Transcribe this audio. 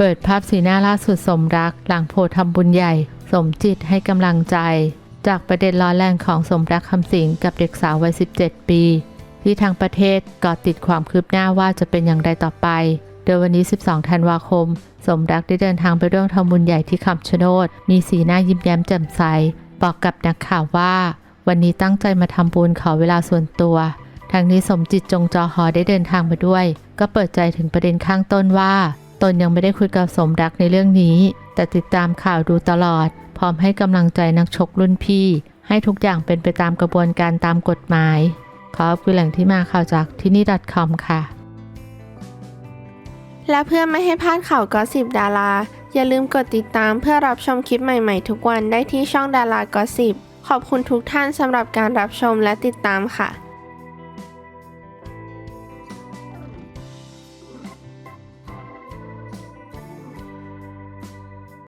เปิดภาพสีหน้าล่าสุดสมรัก หลังโพลทำบุญใหญ่ สมจิตให้กำลังใจ จากประเด็นร้อนแรงของสมรักคำสิงกับเด็กสาววัย 17 ปี ที่ทางประเทศเกาะติดความคืบหน้าว่าจะเป็นอย่างไรต่อไป โดยวันนี้ 12 ธันวาคม สมรักได้เดินทางไปร่วมทำบุญใหญ่ที่คำชะโนด มีสีหน้ายิ้มแย้มแจ่มใส บอกกับนักข่าวว่า วันนี้ตั้งใจมาทำบุญขอเวลาส่วนตัวทางนี้สมจิตจงจอหอได้เดินทางมาด้วย ก็เปิดใจถึงประเด็นข้างต้นว่า ตนยังไม่ได้คุยกับสมรักในเรื่องนี้ แต่ติดตามข่าวดูตลอด พร้อมให้กำลังใจนักชกรุ่นพี่ ให้ทุกอย่างเป็นไปตามกระบวนการตามกฎหมาย ขอบคุณแหล่งที่มาข่าวจากที่นี่ .com ค่ะ และเพื่อไม่ให้พลาดข่าวก็สิบดารา อย่าลืมกดติดตามเพื่อรับชมคลิปใหม่ๆ ทุกวันได้ที่ช่องดารากอสิบขอบคุณทุกท่านสำหรับการรับชมและติดตามค่ะ